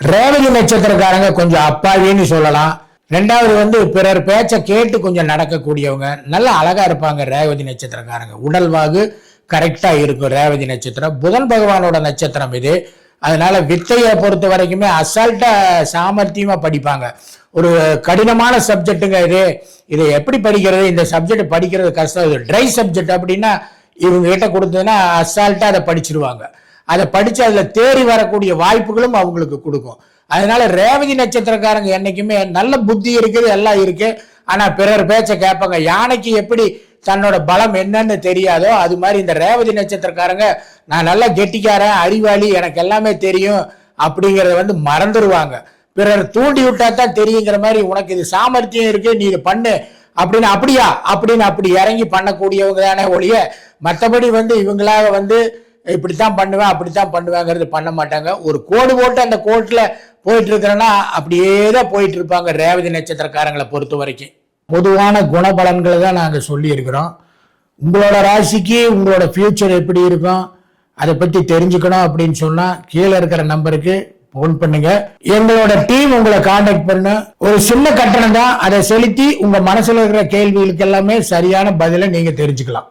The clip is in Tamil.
ரேவதி நட்சத்திரக்காரங்க கொஞ்சம் அப்பாவின்னு சொல்லலாம். ரெண்டாவது வந்து பிறர் பேச்சை கேட்டு கொஞ்சம் நடக்கக்கூடியவங்க. நல்லா அழகா இருப்பாங்க ரேவதி நட்சத்திரக்காரங்க. உடல்வாகு கரெக்டாக இருக்கும் ரேவதி நட்சத்திரம். புதன் பகவானோட நட்சத்திரம் இது. அதனால வித்தையை பொறுத்த வரைக்குமே அசால்ட்டா சாமர்த்தியமா படிப்பாங்க. ஒரு கடினமான சப்ஜெக்ட்டுங்க இது. இதை எப்படி படிக்கிறது? இந்த சப்ஜெக்ட் படிக்கிறது கஷ்டம். இது ட்ரை சப்ஜெக்ட் அப்படின்னா இவங்க கிட்ட கொடுத்ததுன்னா அசால்ட்டா அதை படிச்சிருவாங்க. அதை படிச்சு அதுல தேறி வரக்கூடிய வாய்ப்புகளும் அவங்களுக்கு கொடுக்கும். அதனால ரேவதி நட்சத்திரக்காரங்க என்னைக்குமே நல்ல புத்தி இருக்குது எல்லாம் இருக்கு. ஆனா பிறர் பேச்ச கேட்பாங்க யானைக்கு எப்படி தன்னோட பலம் என்னன்னு தெரியாதோ அது மாதிரி இந்த ரேவதி நட்சத்திரக்காரங்க நான் நல்லா கெட்டிக்காரன் அறிவாளி எனக்கு எல்லாமே தெரியும் அப்படிங்கிறத வந்து மறந்துடுவாங்க பிறர் தூண்டி விட்டா தான் தெரியுங்கிற மாதிரி உனக்கு இது சாமர்த்தியம் இருக்கு நீ இதை பண்ணு. அப்படின்னு அப்படியா? அப்படின்னு அப்படி இறங்கி பண்ணக்கூடியவங்க தானே ஒழிய மற்றபடி வந்து இவங்களாக வந்து இப்படித்தான் பண்ணுவேன் அப்படித்தான் பண்ணுவேங்கிறது பண்ண மாட்டாங்க. ஒரு கோடு போட்டு அந்த கோட்டில் போயிட்டு இருக்கிறேன்னா அப்படியே தான் போயிட்டு இருப்பாங்க ரேவதி நட்சத்திரக்காரங்களை பொறுத்த வரைக்கும். பொதுவான குணபலன்களை தான் நாங்கள் சொல்லியிருக்கிறோம். உங்களோட ராசிக்கு உங்களோட ஃபியூச்சர் எப்படி இருக்கும் அதை பற்றி தெரிஞ்சுக்கணும் அப்படின்னு சொன்னால் கீழே இருக்கிற நம்பருக்கு ஃபோன் பண்ணுங்க. எங்களோட டீம் உங்களை காண்டாக்ட் பண்ண. ஒரு சின்ன கட்டணம் தான் அதை செலுத்தி உங்க மனசுல இருக்கிற கேள்விகளுக்கு எல்லாமே சரியான பதிலை நீங்க தெரிஞ்சுக்கலாம்.